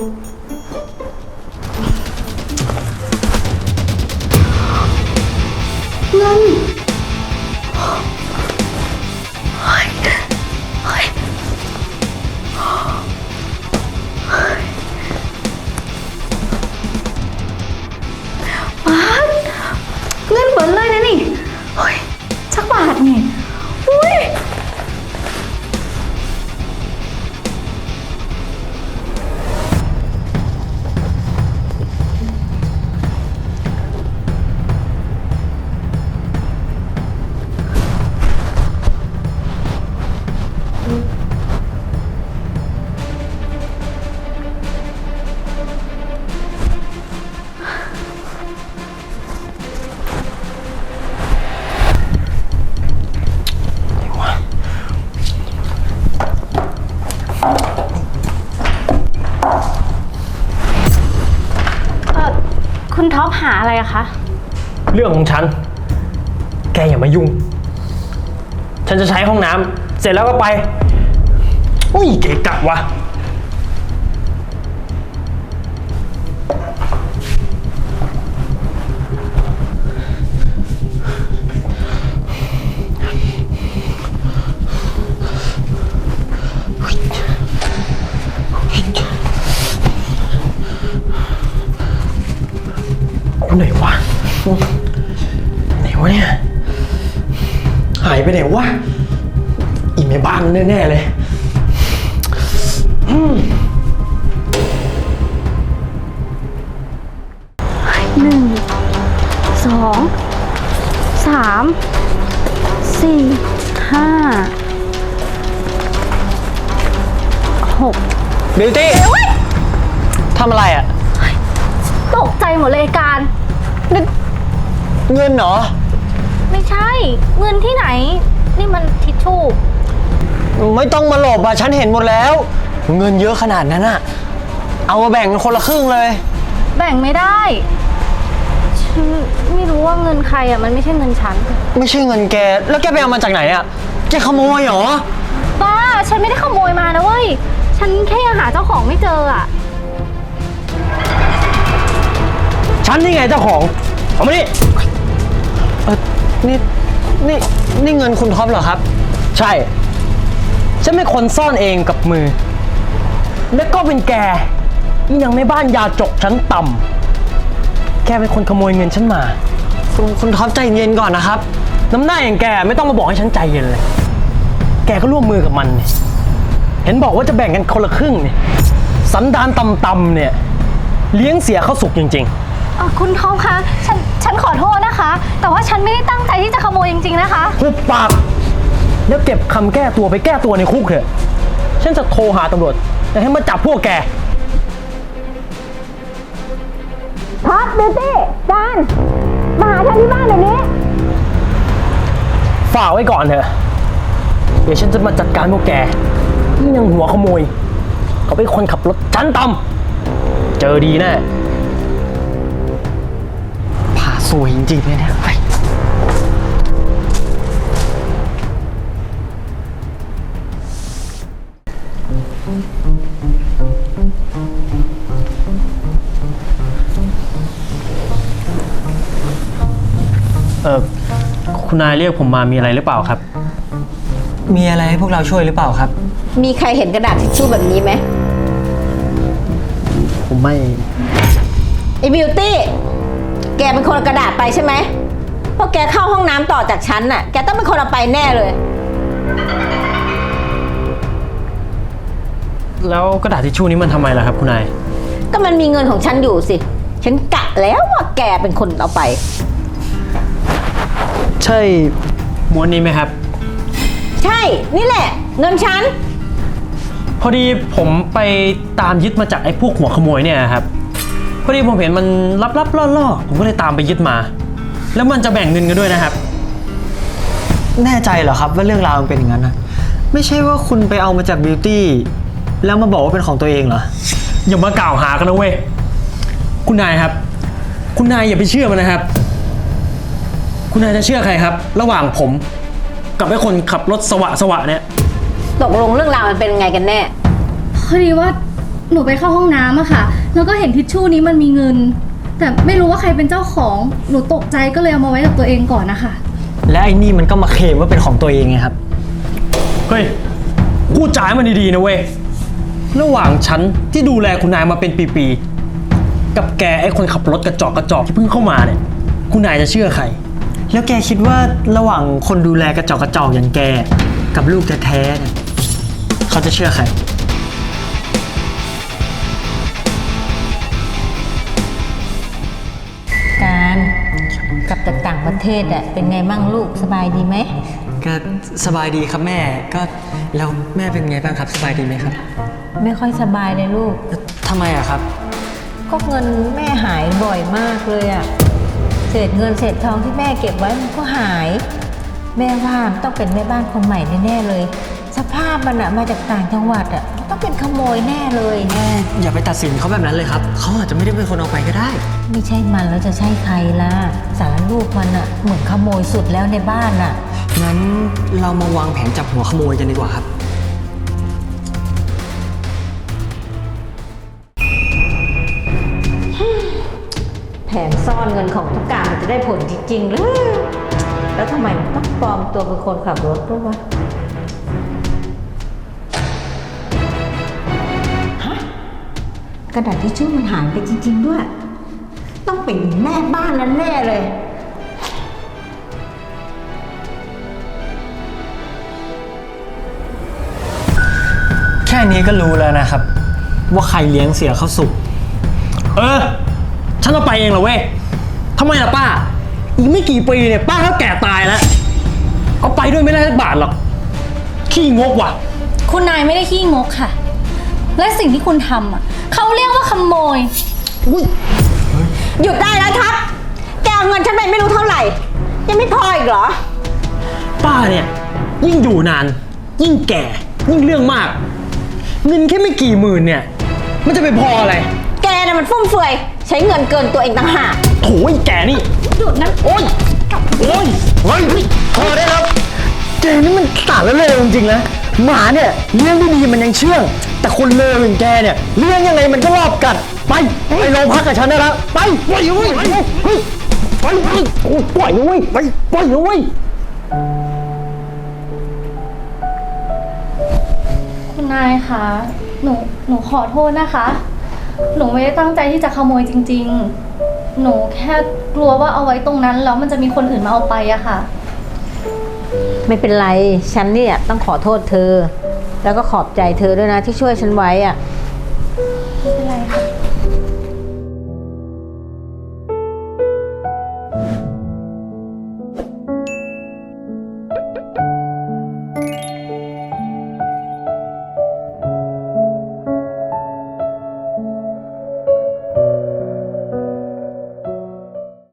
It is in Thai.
เงินเฮ้ยเฮ้ยเฮ้ยบาเงินเบิดเลยนะนี่ หาอะไรอะคะ เรื่องของฉัน แกอย่ามายุ่ง ฉันจะใช้ห้องน้ำเสร็จแล้วก็ไป อุ้ยเกะกะวะ อยู่ไหนวะไหนวะเนี่ยหายไปไหนวะอีเมบ้านแน่ ๆ เลยหนึ่งสองสามสี่ห้าหกบิวตี้ทำอะไรอะ ตกใจหมดเลยไอ้การเงินเหรอ ไม่ใช่ เงินที่ไหน นี่มันทิชชู่ ไม่ต้องมาหลบอะฉันเห็นหมดแล้ว เงินเยอะขนาดนั้นอะ เอามาแบ่งกันคนละครึ่งเลย แบ่งไม่ได้ฉันไม่รู้ว่าเงินใครอะมันไม่ใช่เงินฉัน ไม่ใช่เงินแก แล้วแกไปเอามาจากไหนอะแกขโมยเหรอบ้า ฉันไม่ได้ขโมยมานะเว้ย ฉันแค่ยังหาเจ้าของไม่เจออะ ฉันนี่ไงเจ้าของ เอามานี่เออนี่นี่นี่เงินคุณท็อปเหรอครับ ใช่ ฉันเป็นคนซ่อนเองกับมือ และก็เป็นแกอีนางแม่บ้านยาจกชั้นต่ำแกเป็นคนขโมยเงินฉันมา คุณคุณท็อปใจเย็นก่อนนะครับ น้ำหน้าอย่างแกไม่ต้องมาบอกให้ฉันใจเย็นเลย แกก็ร่วมมือกับมันเนี่ยเห็นบอกว่าจะแบ่งกันคนละครึ่งเนี่ยสันดานต่ำๆเนี่ย เลี้ยงเสียเข้าสุกจริง ๆ เอ่อคุณท็อปคะฉันฉันขอโทษนะคะ แต่ว่าฉันไม่ได้ตั้งใจที่จะขโมยจริง ๆนะคะ หุบปาก แล้วเก็บคำแก้ตัวไปแก้ตัวในคุกเถอะ ฉันจะโทรหาตำรวจจะให้มาจับพวกแก ท็อปบิวตี้จานมาหาฉันที่บ้านเดี๋ยวนี้ ฝากไว้ก่อนเถอะ เดี๋ยวฉันจะมาจัดการพวกแกนี่ยังหัวขโมย เขาเป็นคนขับรถชั้นต่ำเจอดีแน่ผ่า สวยจริงๆเลยเนี่ยไปเออคุณนายเรียกผมมามีอะไรหรือเปล่าครับ มีอะไรให้พวกเราช่วยหรือเปล่าครับ มีใครเห็นกระดาษทิชชู่แบบนี้ไหมผมไม่ ไอ้บิวตี้ แกเป็นคนเอากระดาษไปใช่ไหมเพราะแกเข้าห้องน้ำต่อจากฉันน่ะ แกต้องเป็นคนเอาไปแน่เลย แล้วกระดาษทิชชู่นี้มันทำไมล่ะครับคุณนาย ก็มันมีเงินของฉันอยู่สิ ฉันกะแล้วว่าแกเป็นคนเอาไป ใช่ม้วนนี้ไหมครับ ใช่ นี่แหละ เงินฉัน พอดีผมไปตามยึดมาจากไอ้พวกหัวขโมยเนี่ยครับพ อดีผมเห็นมันลับๆล่อๆ ผมก็เลยตามไปยึดมา แล้วมันจะแบ่งเงินกันด้วยนะครับ แน่ใจเหรอครับว่าเรื่องราวมันเป็นอย่างนั้นนะไม่ใช่ว่าคุณไปเอามาจากบิวตี้แล้วมาบอกว่าเป็นของตัวเองเหรอ อย่ามากล่าวหากันนะเว้ย คุณนายครับ คุณนายอย่าไปเชื่อมันนะครับ คุณนายจะเชื่อใครครับ ระหว่างผมกับไอ้คนขับรถสวะสวะเนี่ย ตกลงเรื่องราวมันเป็นยังไงกันแน่ พอดีว่าหนูไปเข้าห้องน้ำอะค่ะ แล้วก็เห็นทิชชู่นี้มันมีเงิน แต่ไม่รู้ว่าใครเป็นเจ้าของ หนูตกใจก็เลยเอามาไว้กับตัวเองก่อนนะคะ และไอ้นี่มันก็มาเคลมว่าเป็นของตัวเองไงครับ เฮ้ยพูดจาให้มันดีๆนะเว้ย ระหว่างฉันที่ดูแลคุณนายมาเป็นปีๆ กับแกไอ้คนขับรถกระจอกกระจอกที่เพิ่งเข้ามาเนี่ย คุณนายจะเชื่อใคร แล้วแกคิดว่าระหว่างคนดูแลกระจอกกระจอกอย่างแก กับลูกแท้ๆเนี่ยเขาจะเชื่อใครการ กลับจากต่างประเทศอะเป็นไงมั่งลูกสบายดีไหมก็สบายดีครับแม่ก็แล้วแม่เป็นไงบ้างครับ สบายดีไหมครับไม่ค่อยสบายเลยลูก ทำไมอะครับ ก็เงินแม่หายบ่อยมากเลยอะเศษเงินเศษทองที่แม่เก็บไว้มันก็หาย แม่ว่ามันต้องเป็นแม่บ้านคนใหม่แน่ๆเลยสภาพมันอะมาจากต่างจังหวัดอะมันต้องเป็นขโมยแน่เลยแม่อย่าไปตัดสินเขาแบบนั้นเลยครับ เขาอาจจะไม่ได้เป็นคนเอาไปก็ได้ ไม่ใช่มันแล้วจะใช่ใครล่ะ สารลูกมันอะเหมือนขโมยสุดแล้วในบ้านอะงั้นเรามาวางแผนจับหัวขโมยกันดีกว่าครับ แผนซ่อนเงินของทุกการมันจะได้ผลจริงๆหรือแล้วทำไมมันต้องปลอมตัวเป็นคนขับรถด้วยวะ กระดาษทิชชู่มันหายไปจริง ๆ ด้วย ต้องเป็นแม่บ้านนั้นแน่เลย แค่นี้ก็รู้แล้วนะครับ ว่าใครเลี้ยงเสียเข้าสุก เออ ฉันต้องไปเองเหรอเว้ยทำไมล่ะป้า อีกไม่กี่ปีเนี่ยป้าก็แก่ตายแล้ว เอาไปด้วยไม่ได้สักบาทหรอก ขี้งกว่ะ คุณนายไม่ได้ขี้งกค่ะ และสิ่งที่คุณทำอะเขาเรียกว่าขโมยหยุดได้แล้วทัศน์แกเอาเงินฉันไปไม่รู้เท่าไหร่ ยังไม่พออีกเหรอ ป้าเนี่ย ยิ่งอยู่นาน ยิ่งแก่ ยิ่งเรื่องมาก เงินแค่ไม่กี่หมื่นเนี่ย มันจะไปพออะไรแกน่ะมันฟุ่มเฟือย ใช้เงินเกินตัวเองต่างหากโถ่ไอ้แก่นี่ หยุดนะโอ๊ยโอ๊ยเฮ้ยพอได้แล้วแกนี่มันสารแล้วเลวจริงๆนะหมาเนี่ยเลี้ยงดีๆมันยังเชื่อง แต่คนเลวอย่างแกเนี่ยเลี้ยงยังไงมันก็รอบกัด ไปไปโรงพักกับฉันได้แล้วไปปล่อยเลยเฮ้ยเฮ้ยไปไปโอ้ยปล่อยเลยไปปล่อยเลยคุณนายคะหนูหนูขอโทษนะคะ หนูไม่ได้ตั้งใจที่จะขโมยจริง ๆ หนูแค่กลัวว่าเอาไว้ตรงนั้นแล้วมันจะมีคนอื่นมาเอาไปอะค่ะ ไม่เป็นไร ฉันเนี่ยต้องขอโทษเธอ แล้วก็ขอบใจเธอด้วยนะที่ช่วยฉันไว้อะ